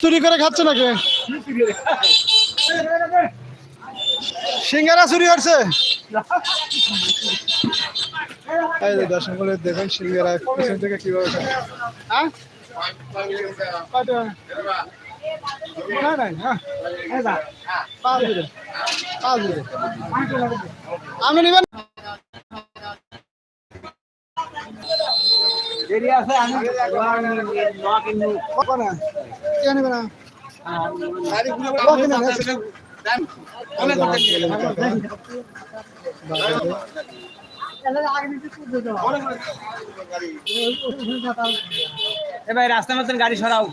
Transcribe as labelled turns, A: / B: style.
A: চুরি করে খাচ্ছে নাকি? সিঙ্গারা চুরি করছে দর্শক বলে দেখুন সিঙ্গারা পিছন থেকে কীভাবে। হ্যাঁ? কয়টা? না নাই হ্যাঁ। কখনো? কে নেবে না? কখনো
B: এ ভাই রাস্তার মতন গাড়ি সরাও।